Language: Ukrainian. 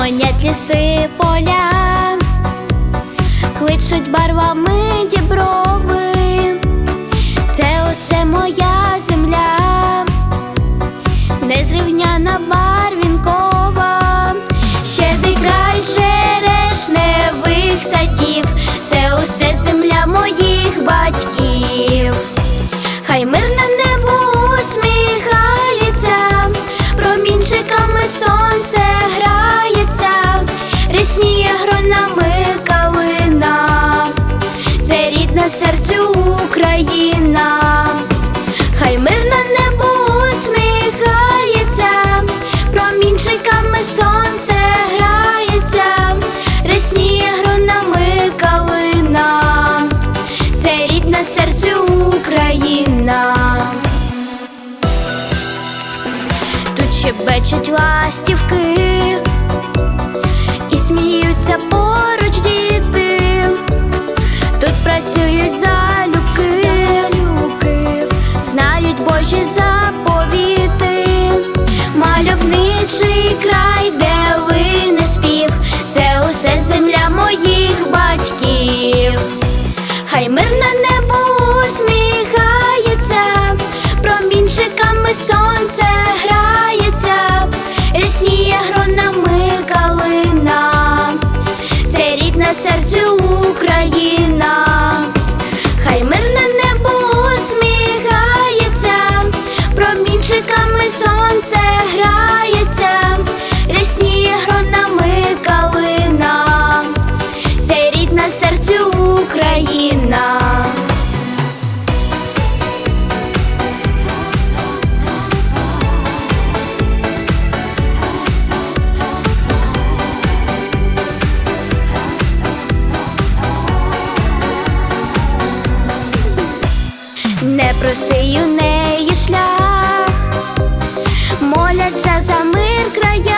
Гомонять ліси поля, кличуть барвами дібро. нам. Тут щебечуть ластівки і сміються поруч діти, тут працюють залюбки, залюбки. знають божі заповіти, мальовничий край, де лине спів, це усе земля моїх батьків. Україна. Непростий у неї шлях, моляться за мир края.